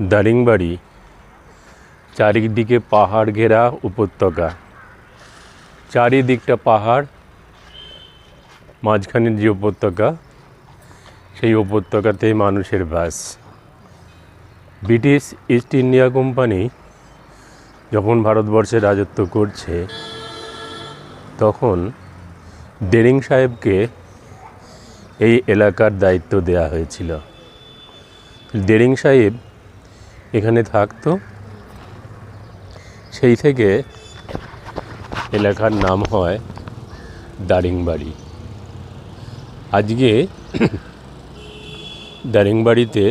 দারিংবাড়ি, চারিদিকে পাহাড় ঘেরা উপত্যকা। চারিদিকটা পাহাড়, মাঝখানে যে উপত্যকা, সেই উপত্যকাতে মানুষের বাস। ব্রিটিশ ইস্ট ইন্ডিয়া কোম্পানি যখন ভারতবর্ষে রাজত্ব করছে, তখন দেরিং সাহেবকে এই এলাকার দায়িত্ব দেওয়া হয়েছিল। দেরিং সাহেব এখানে থাকতো সেই থেকে এলাকার নাম হয় দারিংবাড়ি। আজকে দারিংবাড়িতে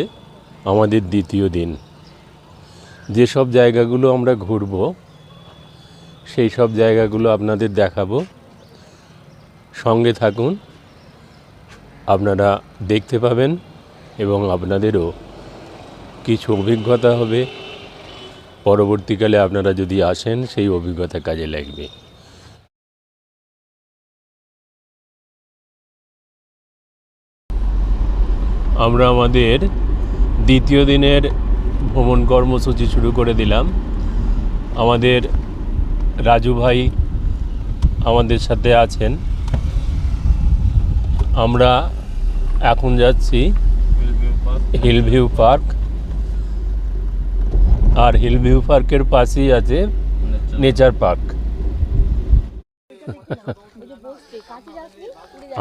আমাদের দ্বিতীয় দিন। যেসব জায়গাগুলো আমরা ঘুরব, সেই সব জায়গাগুলো আপনাদের দেখাবো। সঙ্গে থাকুন, আপনারা দেখতে পাবেন এবং আপনাদেরও কিছু অভিজ্ঞতা হবে। পরবর্তীকালে আপনারা যদি আসেন সেই অভিজ্ঞতা কাজে লাগবে। আমরা আমাদের দ্বিতীয় দিনের ভ্রমণ কর্মসূচি শুরু করে দিলাম। আমাদের রাজু ভাই আমাদের সাথে আছেন। আমরা এখন যাচ্ছি হিল ভিউ পার্ক আর হিল ভিউ পার্কের পাশেই আছে নেচার পার্ক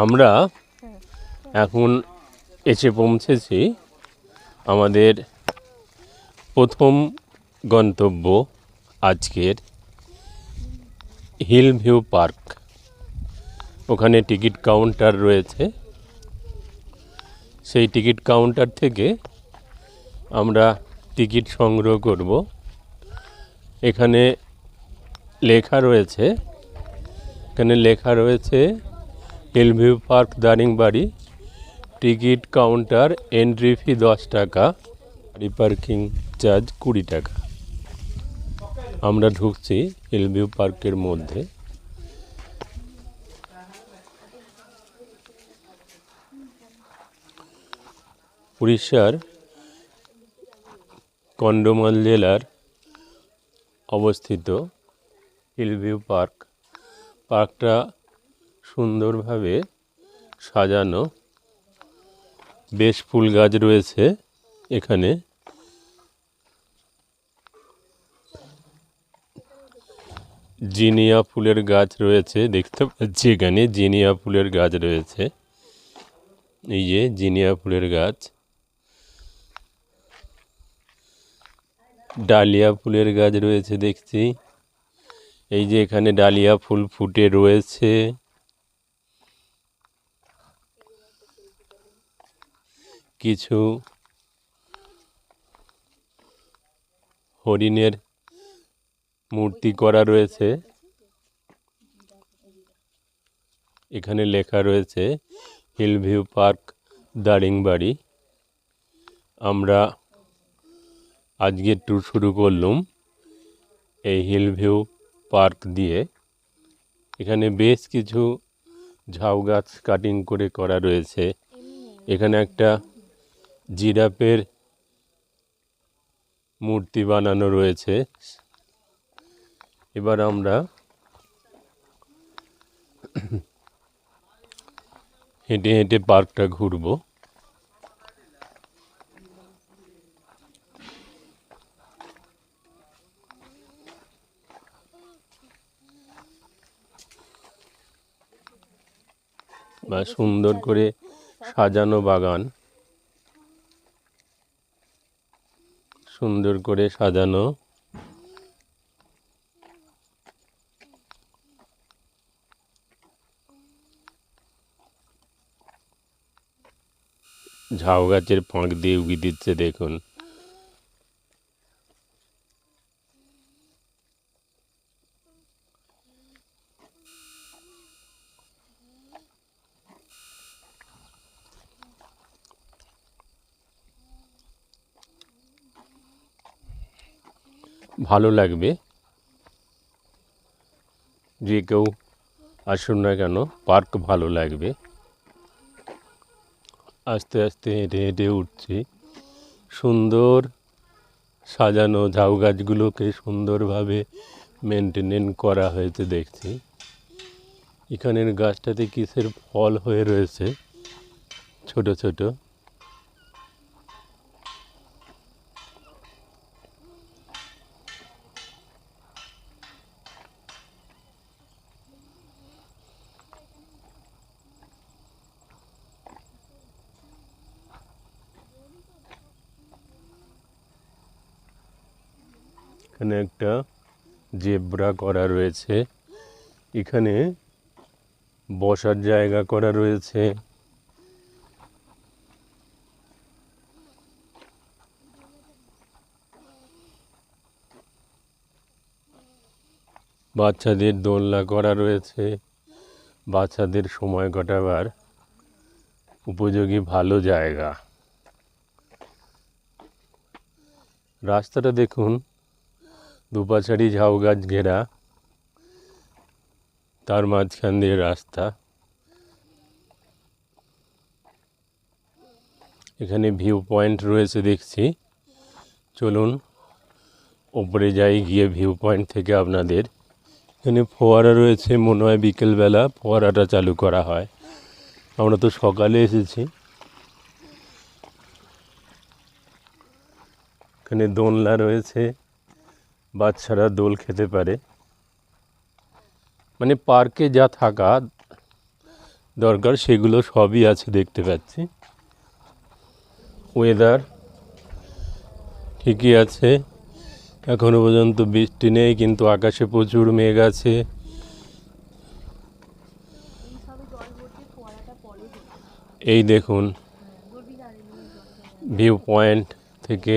আমরা এখন এসে পৌঁছেছি আমাদের প্রথম গন্তব্য আজকের হিল ভিউ পার্ক ওখানে টিকিট কাউন্টার রয়েছে। সেই টিকিট কাউন্টার থেকে আমরা টিকিট সংগ্রহ করব। এখানে লেখা রয়েছে, এখানে লেখা রয়েছে hill view park, Daringbadi, ticket counter, entry fee দশ টাকা, গাড়ি পার্কিং চার্জ কুড়ি টাকা। আমরা ঢুকছি হিলভিউ পার্কের মধ্যে। উড়িষ্যার কন্ডোমাল জেলার অবস্থিত হিলভিউ পার্ক। পার্কটা সুন্দরভাবে সাজানো। বেশ ফুল গাছ রয়েছে এখানে। জিনিয়া ফুলের গাছ রয়েছে, দেখতে পাচ্ছি এখানে জিনিয়া ফুলের গাছ রয়েছে। এই যে জিনিয়া ফুলের গাছ। ডালিয়া ফুলের গাছ রয়েছে, দেখছি। এই যে এখানে ডালিয়া ফুল ফুটে রয়েছে। কিছু হরিণের মূর্তি করা রয়েছে। এখানে লেখা রয়েছে হিল ভিউ পার্ক, দারিংবাড়ি। আমরা আজকের ট্যুর শুরু করলাম এই হিল ভিউ পার্ক দিয়ে। এখানে বেশ কিছু ঝাউ গাছ কাটিং করে করা রয়েছে। এখানে একটা জিরাফের মূর্তি বানানো রয়েছে। এবার আমরা হেঁটে হেঁটে পার্কটা ঘুরবো। বা সুন্দর করে সাজানো বাগান। সুন্দর করে সাজানো। ঝাউ গাছের ফাঁক দিয়ে উগি দিচ্ছে, দেখুন। ভালো লাগবে। যে কেউ আসুন না কেন, পার্ক ভালো লাগবে। আস্তে আস্তে হেঁটে হেঁটে উঠছি। সুন্দর সাজানো ঝাউ গাছগুলোকে সুন্দরভাবে মেনটেনেন করা হয়েছে দেখছি। এখানের গাছটাতে কিসের ফল হয়ে রয়েছে? ছোট ছোট। এখানে একটা জেব্রা করা রয়েছে। এখানে বসার জায়গা করা রয়েছে। বাচ্চাদের দোলনা করা রয়েছে। বাচ্চাদের সময় কাটাবার উপযোগী ভালো জায়গা। রাস্তাটা দেখুন। দুপাশারি ঝাউ গাছ ঘেরা, তার মাঝখান দিয়ে রাস্তা। এখানে ভিউ পয়েন্ট রয়েছে দেখছি। চলুন, ওপরে যাই, গিয়ে ভিউ পয়েন্ট থেকে আপনাদের। এখানে ফোয়ারা রয়েছে মনে হয় বিকেলবেলা ফোয়ারাটা চালু করা হয়। আমরা তো সকালে এসেছি। এখানে দোলনা রয়েছে। বাচ্চারা দোল খেতে পারে। মানে পার্কে যা থাকা দরকার, সেগুলো সবই আছে দেখতে পাচ্ছি। ওয়েদার ঠিকই আছে। এখনও পর্যন্ত বৃষ্টি নেই, কিন্তু আকাশে প্রচুর মেঘ আছে। এই দেখুন। ভিউ পয়েন্ট থেকে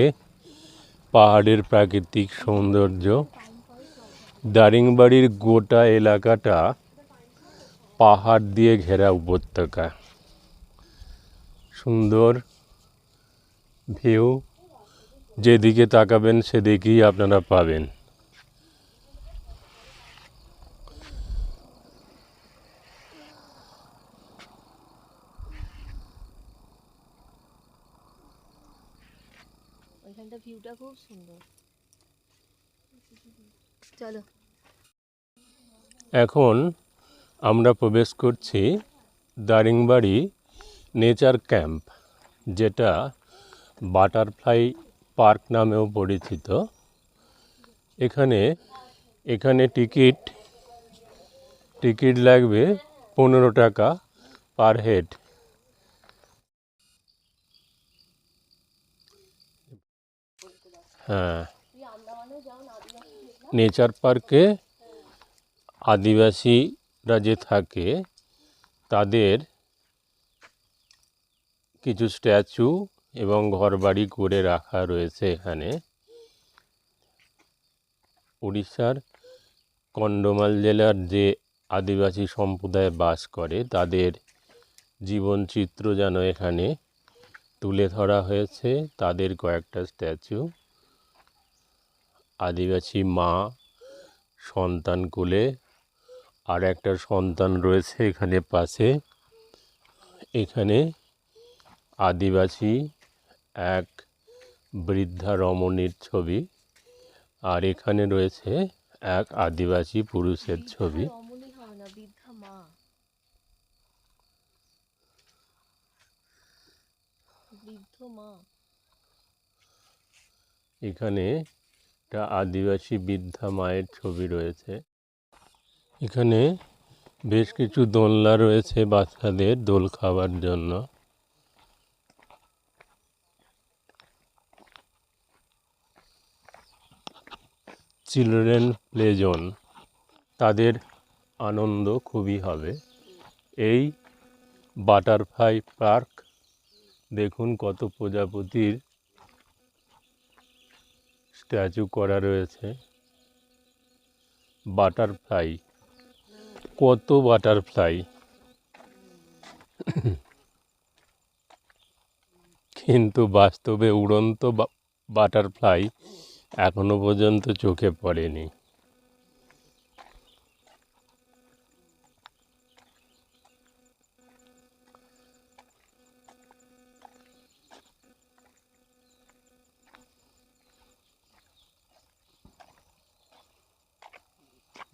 পাহাড়ের প্রাকৃতিক সৌন্দর্য। দারিংবাড়ির গোটা এলাকাটা পাহাড় দিয়ে ঘেরা উপত্যকা। সুন্দর ভিউ। যেদিকে তাকাবেন, সেদিকেই আপনারা পাবেন। সুন্দর। চলো। এখন আমরা প্রবেশ করছি দারিংবাড়ি নেচার ক্যাম্প যেটা বাটারফ্লাই পার্ক নামেও পরিচিত। এখানে এখানে টিকিট টিকিট লাগবে পনেরো টাকা পার হেড। হ্যাঁ। নেচার পার্কে আদিবাসীরা যে থাকে, তাদের কিছু স্ট্যাচু এবং ঘরবাড়ি করে রাখা রয়েছে এখানে। উড়িষ্যার কন্ডমাল জেলার যে আদিবাসী সম্প্রদায় বাস করে, তাদের জীবনচিত্র যেন এখানে তুলে ধরা হয়েছে। তাদের কয়েকটা স্ট্যাচু। আদিবাসী মা সন্তান কোলে আর একটা সন্তান রয়েছে এখানে পাশে। এখানে আদিবাসী এক বৃদ্ধা রমণীর ছবি আর এখানে রয়েছে এক আদিবাসী পুরুষের ছবি। এখানে একটা আদিবাসী বৃদ্ধা মায়ের ছবি রয়েছে। এখানে বেশ কিছু দোলনা রয়েছে বাচ্চাদের দোল খাওয়ার জন্য। চিলড্রেন প্লে জোন, তাদের আনন্দ খুবই হবে। এই বাটারফ্লাই পার্ক, দেখুন কত প্রজাপতির স্ট্যাচু করা রয়েছে। বাটারফ্লাই। কত বাটারফ্লাই? কিন্তু বাস্তবে উড়ন্ত বাটারফ্লাই এখনও পর্যন্ত চোখে পড়েনি।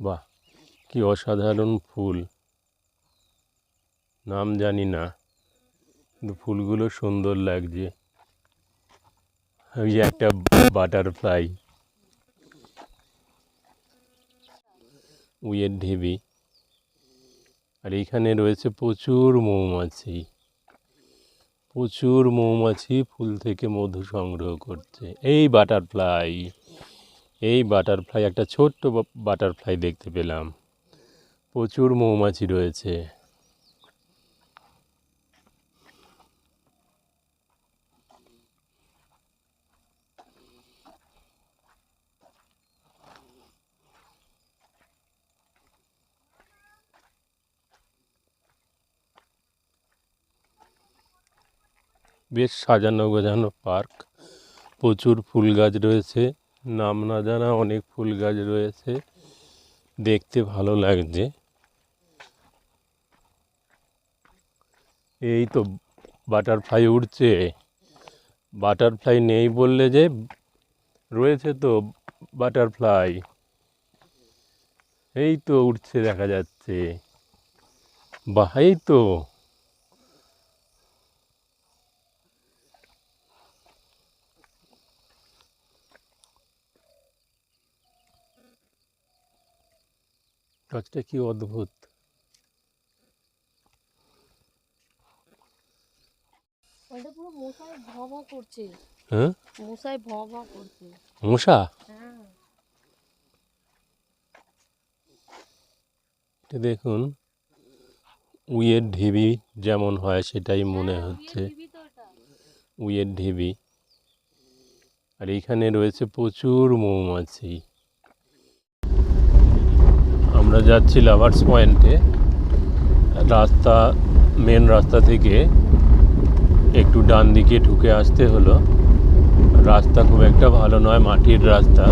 বাহ, কি অসাধারণ ফুল। নাম জানি না, কিন্তু ফুলগুলো সুন্দর লাগছে। ওই যে একটা বাটারফ্লাই। উইয়ের ঢিবি। আর এইখানে রয়েছে প্রচুর মৌমাছি। প্রচুর মৌমাছি ফুল থেকে মধু সংগ্রহ করছে। এই বাটারফ্লাই। এই বাটারফ্লাই একটা ছোট্ট বাটারফ্লাই দেখতে পেলাম। প্রচুর মৌমাছি রয়েছে। বেশ সাজানো গোজানো পার্ক। প্রচুর ফুল গাছ রয়েছে। নাম না জানা অনেক ফুল গাছ রয়েছে। দেখতে ভালো লাগছে। এই তো বাটারফ্লাই উড়ছে বাটারফ্লাই নেই বললে যে রয়েছে তো বাটারফ্লাই। এই তো উঠছে দেখা যাচ্ছে। বাহাই তো। গাছটা কি অদ্ভুত। হ্যাঁ? মশা? হ্যাঁ। দেখুন উইয়ের ঢিবি যেমন হয় সেটাই মনে হ্যাঁ, হচ্ছে। উইয়ের ঢিবি। আর এখানে রয়েছে প্রচুর মৌমাছি। আমরা যাচ্ছি লাভার্স পয়েন্টে রাস্তা মেন রাস্তা থেকে একটু ডান দিকে ঢুকে আসতে হলো। রাস্তা খুব একটা ভালো নয় মাটির রাস্তা।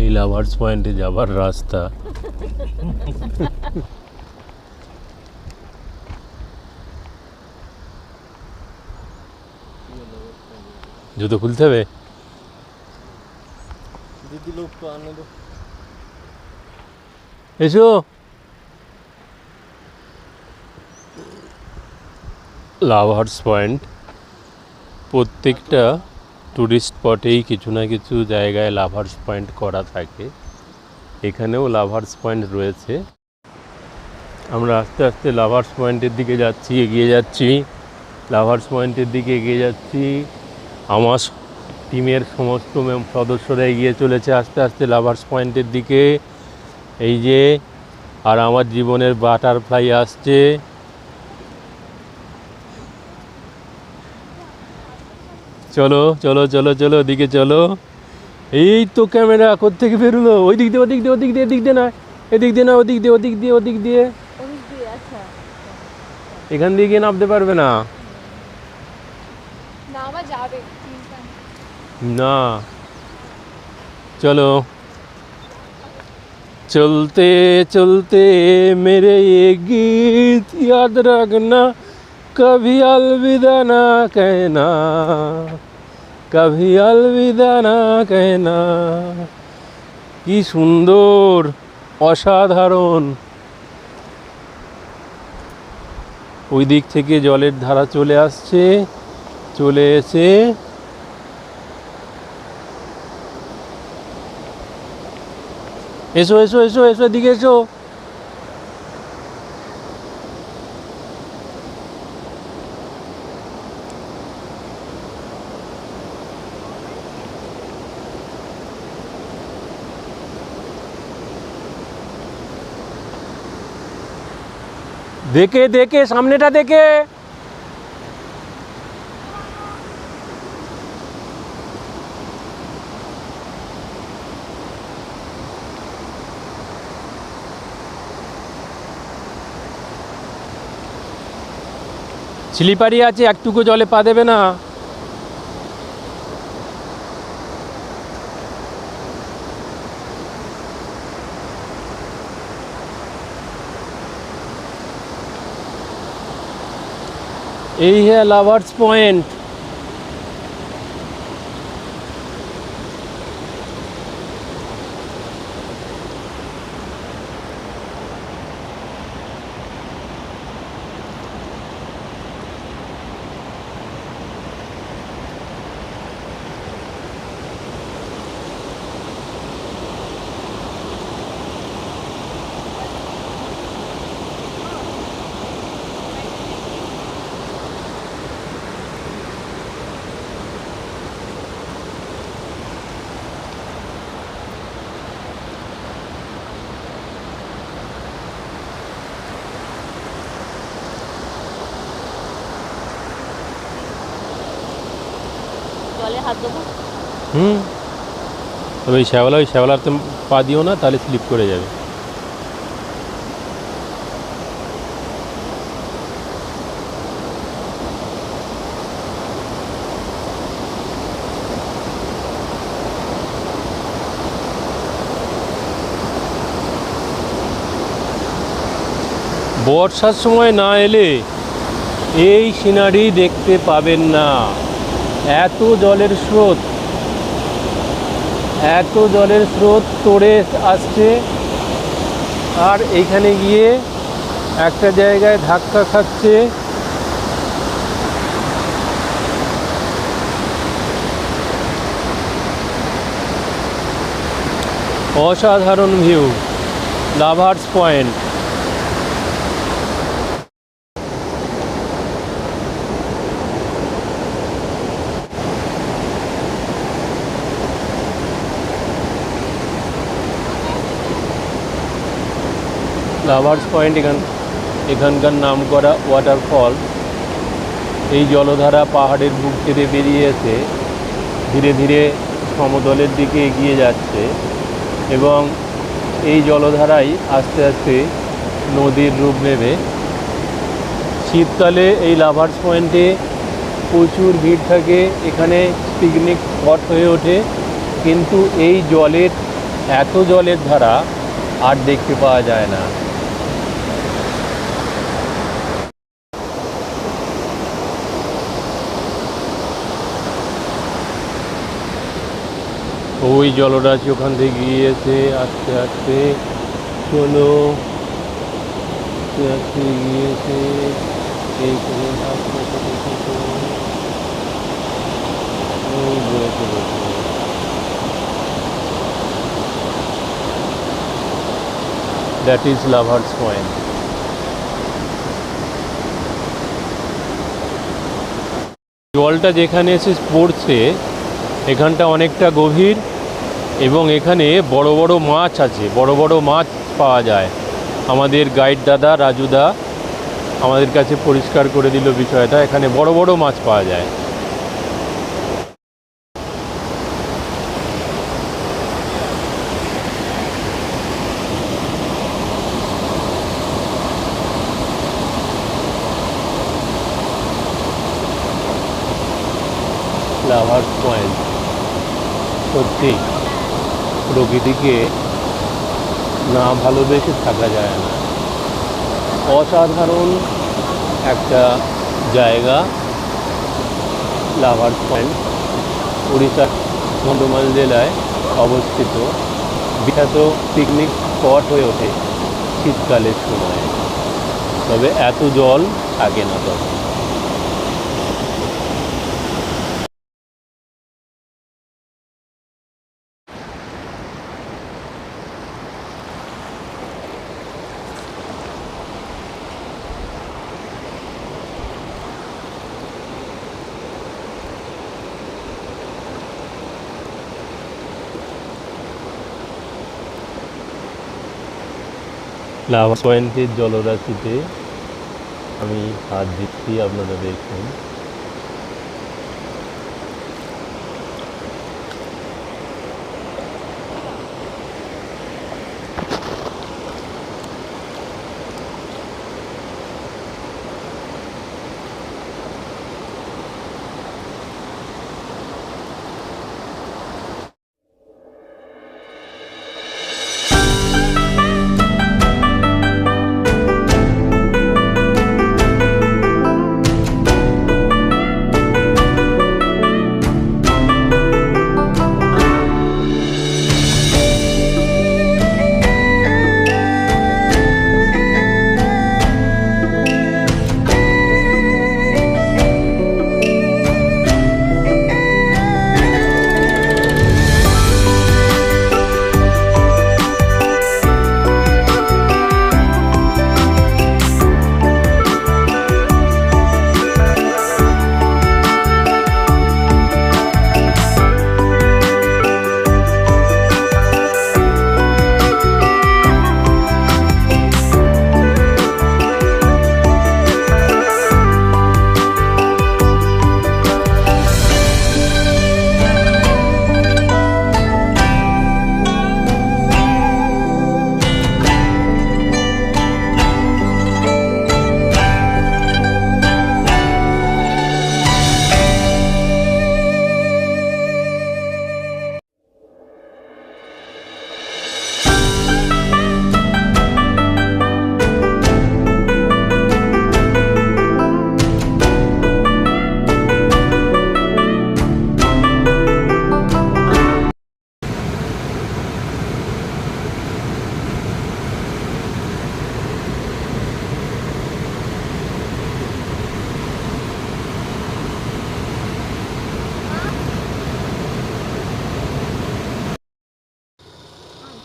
এই লাভার্স পয়েন্টে যাবার রাস্তা। জুতো খুলতে হবে? anladım. Eşo. লাভার্স পয়েন্ট প্রত্যেকটা ট্যুরিস্ট স্পটেই কিছু না কিছু জায়গায় লাভার্স পয়েন্ট করা থাকে। এখানেও লাভার্স পয়েন্ট রয়েছে। আমরা আস্তে আস্তে লাভার্স পয়েন্টের দিকে যাচ্ছি এগিয়ে যাচ্ছি। লাভার্স পয়েন্টের দিকে এগিয়ে যাচ্ছি। আমার টিমের সমস্ত সদস্যরা এগিয়ে চলেছে আস্তে আস্তে লাভার্স পয়েন্টের দিকে। এই যে, আর আমার জীবনের বাটারফ্লাই আসছে। চলো চলো চলো চলো, ওদিকে চলো। এই তো ক্যামেরা কোত্থেকে বেরোলো? ওই দিক দিয়ে, ওদিক দিয়ে ওদিক দিয়ে, এদিক দিয়ে না এদিক দিয়ে না ওদিক দিয়ে ওদিক দিয়ে ওদিক দিয়ে। এখান দিয়ে গিয়ে নামতে পারবে না। না চলো चलते चलते मेरे ये गीत याद रखना कभी अलविदा ना कहना कभी अलविदा না कहना কি সুন্দর অসাধারণ ওই দিক থেকে জলের ধারা চলে আসছে চলে এসে এসো এসো এসো এসো এদিকে এসো দেখে দেখে সামনেটা দেখে স্লিপারি আছে একটুকু জলে পা দেবে না। এই হ্যাঁ লাভার্স পয়েন্ট হুম। তবে ওই শ্যাওলা, ওই শ্যাওলাতে পা দিও না, তাহলে স্লিপ করে যাবে। বর্ষার সময় না এলে এই সিনারি দেখতে পাবেন না। এত জলের স্রোত, এত জলের স্রোত তোড়ে আসছে। আর এইখানে গিয়ে একটা জায়গায় ধাক্কা খাচ্ছে। অসাধারণ view lovers point lovers point, এখান এখানকার নাম করা ওয়াটারফল এই জলধারা পাহাড়ের বুক থেকে বেরিয়ে এসে ধীরে ধীরে সমতলের দিকে এগিয়ে যাচ্ছে এবং এই জলধারাই আস্তে আস্তে নদীর রূপ নেবে। শীতকালে এই লাভার্স পয়েন্টে প্রচুর ভিড় থাকে, এখানে পিকনিক স্পট হয়ে ওঠে, কিন্তু এই জলের এত জলের ধারা আর দেখতে পাওয়া যায় না। ওই জলরাশি ওখান থেকে গিয়েছে আস্তে আস্তে চলো আস্তে আস্তে গিয়েছে। That is Lover's Point. জলটা যেখানে এসে পড়ছে, এখানটা অনেকটা গভীর এবং এখানে বড় বড় মাছ আছে, বড় বড় মাছ পাওয়া যায়। আমাদের গাইড দাদা রাজুদা আমাদের কাছে পরিষ্কার করে দিল বিষয়টা। এখানে বড় বড় মাছ পাওয়া যায় লাভার্স পয়েন্ট সত্যি প্রকৃতিকে না ভালোবেসে থাকা যায় না। অসাধারণ একটা জায়গা, লাভার পয়েন্ট। উড়িষ্যার কন্ধমাল জেলায় অবস্থিত বিখ্যাত পিকনিক স্পট হয়ে ওঠে শীতকালের সময়। তবে এত জল থাকে না তখন। লাভা পয়েন্টের জলরাশিতে আমি হাত দিচ্ছি আপনারা দেখুন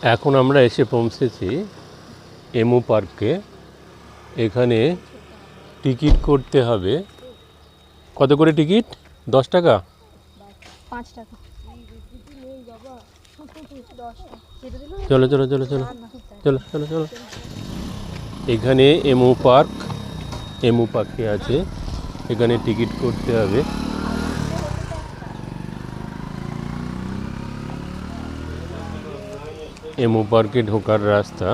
এখন আমরা এসে পৌঁছেছি এমু পার্কে। এখানে টিকিট করতে হবে। কত করে টিকিট? দশ টাকা? পাঁচ চলো চলো চলো চলো চলো চলো চলো। এখানে এমু পার্ক এমু পার্কে আছে। এখানে টিকিট করতে হবে। এমু পার্কে ঢোকার রাস্তা।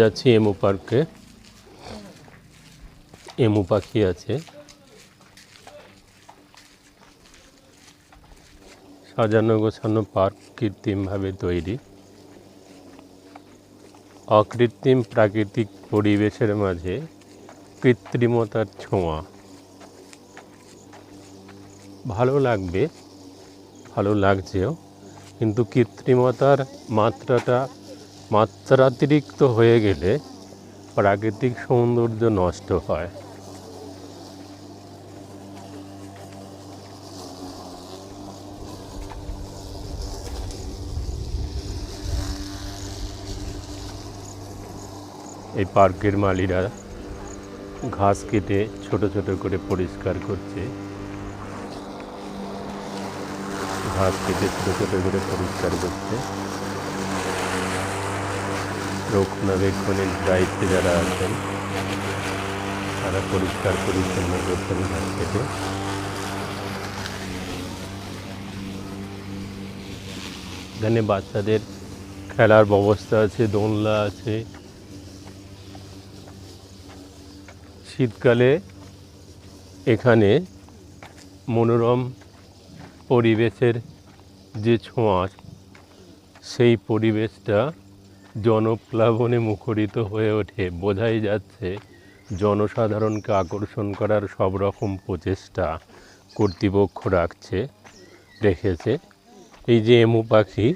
যাচ্ছি এমু পার্কে। এমু পাখি আছে। সাজানো গোছানো পার্ক কৃত্রিমভাবে তৈরি। অকৃত্রিম প্রাকৃতিক পরিবেশের মাঝে কৃত্রিমতার ছোঁয়া। ভালো লাগবে, ভালো লাগছেও, কিন্তু কৃত্রিমতার মাত্রাটা মাত্রাতিরিক্ত হয়ে গেলে প্রাকৃতিক সৌন্দর্য নষ্ট হয়। এই পার্কের মালিরা ঘাস কেটে ছোট ছোট করে পরিষ্কার করছে। ঘাস কেটে ছোট ছোট করে পরিষ্কার করছে। রক্ষণাবেক্ষণের দায়িত্বে যারা আছেন, তারা পরিষ্কার পরিচ্ছন্ন করছেন ঘাস কেটে এখানে বাচ্চাদের খেলার ব্যবস্থা আছে, দোলনা আছে। শীতকালে এখানে মনোরম পরিবেশের যে ছোঁয়া, সেই পরিবেশটা জনপ্লাবনে মুখরিত হয়ে ওঠে। বোঝাই যাচ্ছে জনসাধারণকে আকর্ষণ করার সব রকম প্রচেষ্টা কর্তৃপক্ষ রাখছে রেখেছে। এই যে এমু পাখি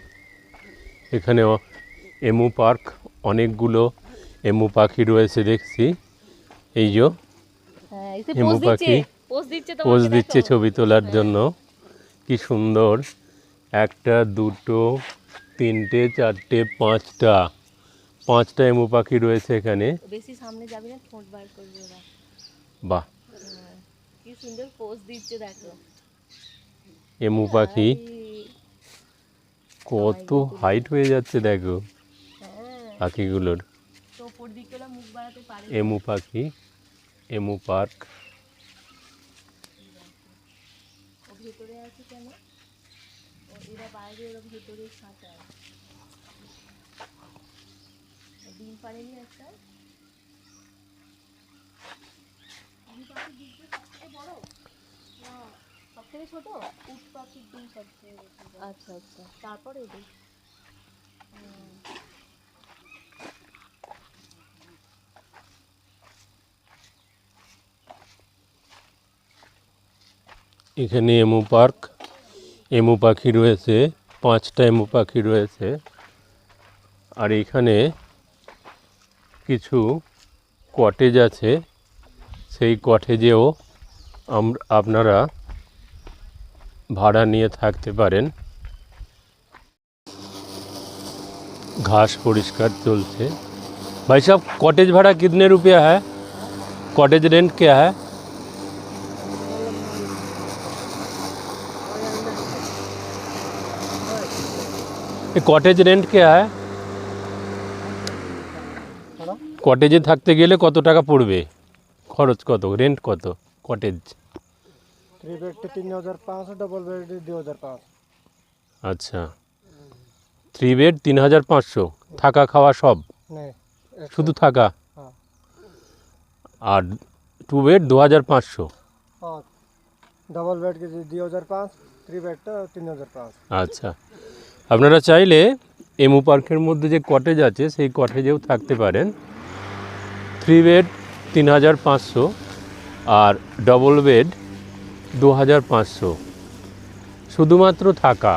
এখানে এমু পার্ক অনেকগুলো এমু পাখি রয়েছে দেখছি। এই যে হ্যাঁ এমু পাখি পোজ দিচ্ছে। ছবি তোলার জন্য। কি সুন্দর একটা দুটো তিনটে চারটে পাঁচটা। পাঁচটা এমু পাখি রয়েছে এখানে। বেশি সামনে যাবি না ঠোঁট বার করবে ওরা। বাহ। হ্যাঁ, কি সুন্দর পোজ দিচ্ছে দেখো। এমু পাখি। কত হাইট হয়ে যাচ্ছে দেখো। হ্যাঁ। পাখিগুলোর। এমু পাখি এমু পার্ক। ভেতরে আছে কেন? এরা বাইরে ওরা ভেতরে সাঁতার ডিম পারেনি একটা। বড়? ছোট? উট পাখির ডিম আচ্ছা আচ্ছা। তারপরে এদের এখানে এমু পার্ক। এমু পাখি রয়েছে পাঁচটা এমু পাখি রয়েছে। আর এখানে কিছু कटेज आई कटेजे কটেজেও भाड़ा नहीं थकते पर घास परिष्कार चलते भाई साहब कटेज भाड़ा कितने रुपया है कटेज रेंट क्या है कॉटेज रेंट क्या है কটেজে থাকতে গেলে কত টাকা পড়বে? খরচ কত? রেন্ট কত? কটেজ থ্রি বেডটি তিন হাজার পাঁচশো ডবল বেডটি দুই হাজার আচ্ছা। থ্রি বেড তিন হাজার পাঁচশো। থাকা খাওয়া সব? শুধু থাকা? হ্যাঁ। আর টু বেড দু হাজার পাঁচশো। হ্যাঁ ডবল বেড के দুই হাজার পাঁচ থ্রি বেডটা তিন হাজার পাঁচ আচ্ছা। আপনারা চাইলে এমু পার্কের মধ্যে যে কটেজ আছে সেই কটেজেও থাকতে পারেন। থ্রি বেড তিন হাজার পাঁচশো আর ডবল বেড দু হাজার পাঁচশো। শুধুমাত্র থাকা।